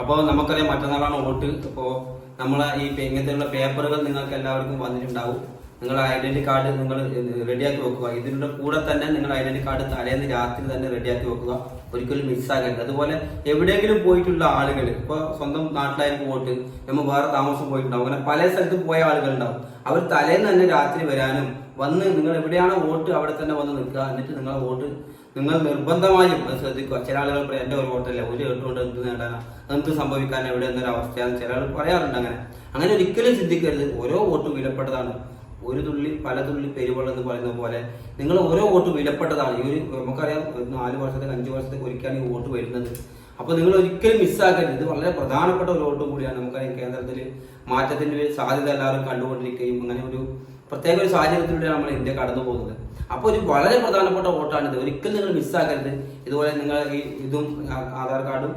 അപ്പോൾ നമുക്കറിയാം മറ്റന്നാളാണ് വോട്ട്. അപ്പോൾ നമ്മളെ ഈ ഇങ്ങനത്തെയുള്ള പേപ്പറുകൾ നിങ്ങൾക്ക് എല്ലാവർക്കും വന്നിട്ടുണ്ടാവും. നിങ്ങളുടെ ഐഡന്റി കാർഡ് നിങ്ങൾ റെഡിയാക്കി വെക്കുക. ഇതിന്റെ കൂടെ തന്നെ നിങ്ങളുടെ ഐഡന്റി കാർഡ് തലേന്ന് രാത്രി തന്നെ റെഡിയാക്കി വെക്കുക. ഒരിക്കലും മിസ്സാകരുത് അതുപോലെ എവിടെയെങ്കിലും പോയിട്ടുള്ള ആളുകൾ ഇപ്പോൾ സ്വന്തം നാട്ടിലായിരിക്കും പോയിട്ട് നമ്മൾ വേറെ താമസം പോയിട്ടുണ്ടാവും. അങ്ങനെ പല സ്ഥലത്തും പോയ ആളുകൾ ഉണ്ടാവും അവർ തലേന്ന് തന്നെ രാത്രി വരാനും വന്ന് നിങ്ങൾ എവിടെയാണോ വോട്ട് അവിടെ തന്നെ വന്ന് നിൽക്കുക. എന്നിട്ട് നിങ്ങളെ വോട്ട് നിങ്ങൾ നിർബന്ധമായും അത് ശ്രദ്ധിക്കുക. ചില ആളുകൾ പറയും എന്റെ ഒരു വോട്ടല്ല? ഒരു കേട്ടുകൊണ്ട് എന്ത് നേടാനാ? എന്ത് സംഭവിക്കാൻ എവിടെ എന്നൊരു അവസ്ഥയാണ് ചില ആൾ പറയാറുണ്ട് അങ്ങനെ. അങ്ങനെ ഒരിക്കലും ചിന്തിക്കരുത്. ഓരോ വോട്ടും വിലപ്പെട്ടതാണ്. ഒരു തുള്ളി പല തുള്ളി പെരുവെള്ളം എന്ന് പറയുന്ന പോലെ നിങ്ങൾ ഓരോ വോട്ട് വിലപ്പെട്ടതാണ്. ഈ ഒരു നമുക്കറിയാം ഒരു നാല് വർഷത്തേക്ക് അഞ്ച് വർഷത്തേക്ക് ഒരിക്കലാണ് ഈ വോട്ട് വരുന്നത്. അപ്പോൾ നിങ്ങൾ ഒരിക്കലും മിസ്സാക്കരുത് ഇത് വളരെ പ്രധാനപ്പെട്ട ഒരു വോട്ടും കൂടിയാണ്. നമുക്കറിയാം കേന്ദ്രത്തിൽ മാറ്റത്തിന്റെ ഒരു സാധ്യത എല്ലാവരും കണ്ടുകൊണ്ടിരിക്കുകയും അങ്ങനെ ഒരു പ്രത്യേക ഒരു സാഹചര്യത്തിലൂടെയാണ് നമ്മൾ ഇന്ത്യ കടന്നു പോകുന്നത്. അപ്പോൾ ഒരു വളരെ പ്രധാനപ്പെട്ട വോട്ടാണിത്. ഒരിക്കലും നിങ്ങൾ മിസ്സാക്കരുത് ഇതുപോലെ നിങ്ങൾ ഈ ഇതും ആധാർ കാർഡും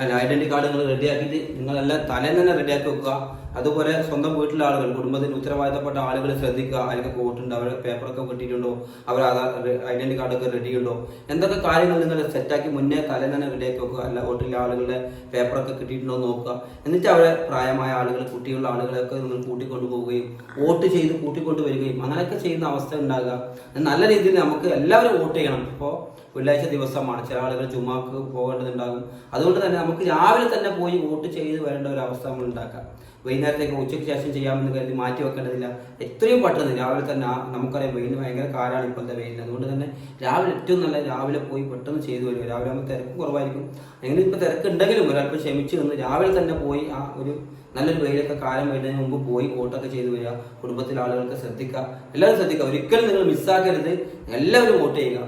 ഐഡന്റി കാർഡ് നിങ്ങൾ റെഡിയാക്കിയിട്ട് നിങ്ങളെല്ലാം തലേന്ന് തന്നെ റെഡിയാക്കി വെക്കുക. അതുപോലെ സ്വന്തം വീട്ടിലെ ആളുകൾ കുടുംബത്തിന് ഉത്തരവാദിത്തപ്പെട്ട ആളുകൾ ശ്രദ്ധിക്കുക. അതിലൊക്കെ പോയിട്ടുണ്ട് അവരുടെ പേപ്പറൊക്കെ കിട്ടിയിട്ടുണ്ടോ? അവർ ആധാർ ഐഡന്റി കാർഡൊക്കെ റെഡി ഉണ്ടോ? എന്തൊക്കെ കാര്യങ്ങൾ നിങ്ങൾ സെറ്റാക്കി മുന്നേ തലേന്ന് തന്നെ റെഡിയാക്കി വെക്കുക. അല്ല വീട്ടിലെ ആളുകളുടെ പേപ്പറൊക്കെ കിട്ടിയിട്ടുണ്ടോ എന്ന് നോക്കുക. എന്നിട്ട് അവരെ പ്രായമായ ആളുകൾ കുട്ടികളുടെ ആളുകളെയൊക്കെ നിങ്ങൾ കൂട്ടിക്കൊണ്ടു പോവുകയും വോട്ട് ചെയ്ത് കൂട്ടിക്കൊണ്ടു വരികയും അങ്ങനെയൊക്കെ ചെയ്യുന്ന അവസ്ഥ ഉണ്ടാകുക. നല്ല രീതിയിൽ നമുക്ക് എല്ലാവരും വോട്ട് ചെയ്യണം. ഇപ്പോൾ വെള്ളിയാഴ്ച ദിവസമാണ്. ചില ആളുകൾ ചുമ്മാക്ക് പോകേണ്ടതുണ്ടാകും. അതുകൊണ്ട് തന്നെ നമുക്ക് രാവിലെ തന്നെ പോയി വോട്ട് ചെയ്ത് വരേണ്ട ഒരു അവസ്ഥ നമ്മൾ ഉണ്ടാക്കാം. വൈകുന്നേരത്തേക്ക് ഉച്ചയ്ക്ക് ശേഷം ചെയ്യാമെന്ന് കരുതി മാറ്റി വെക്കേണ്ടതില്ല. എത്രയും പെട്ടെന്ന് രാവിലെ തന്നെ നമുക്കറിയാം വെയിൽ ഭയങ്കര കാലാണ് ഇപ്പോഴത്തെ വെയിൽ. അതുകൊണ്ട് തന്നെ രാവിലെ ഏറ്റവും നല്ല രാവിലെ പോയി പെട്ടെന്ന് ചെയ്തു വരിക. രാവിലെ ആകുമ്പോൾ തിരക്ക് കുറവായിരിക്കും. എങ്ങനെ ഇപ്പോൾ തിരക്ക് ഉണ്ടെങ്കിലും ഒരല്പം ക്ഷമിച്ച് നിന്ന് രാവിലെ തന്നെ പോയി ആ ഒരു നല്ലൊരു വെയിലൊക്കെ കാലം വരുന്നതിന് മുമ്പ് പോയി വോട്ടൊക്കെ ചെയ്തു വരിക. കുടുംബത്തിലെ ആളുകൾക്ക് ശ്രദ്ധിക്കുക. എല്ലാവരും ശ്രദ്ധിക്കുക. ഒരിക്കലും നിങ്ങൾ മിസ്സാക്കരുത് എല്ലാവരും വോട്ട് ചെയ്യുക.